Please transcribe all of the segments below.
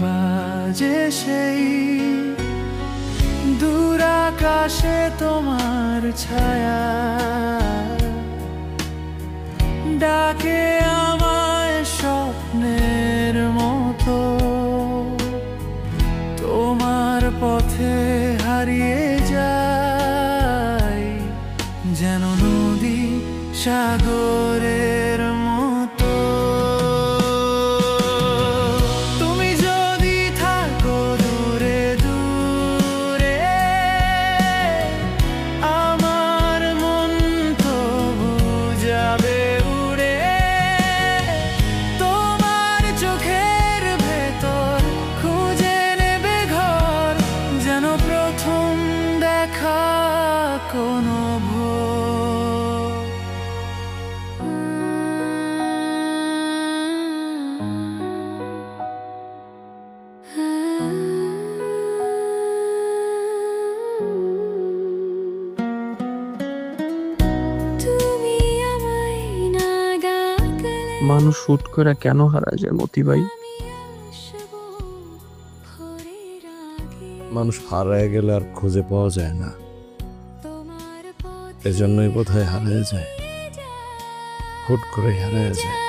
বাজে সেই। দূর তোমার ছায়া। ডাকে আমায় স্বপ্নের মতো। তোমার পথে হারিয়ে যাই যেন নদী সাগরের কোনো মানুষ হুট করে কেন হারা যায় মতি ভাই? মানুষ হারায় গেলে আর খুঁজে পাওয়া যায় না। পথ বোধ হয় হারিয়ে যায়। হুট করে হারিয়ে যায়।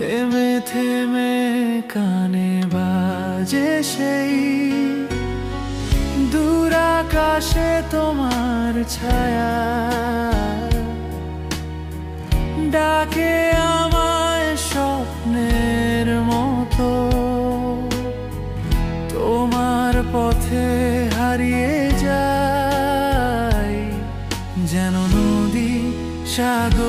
থেমে থেমে কানে বাজে সেই। দূর তোমার ছায়া। ডাকে আমায় স্বপ্নের মতো। তোমার পথে হারিয়ে যায়। যেন নদী, সাগর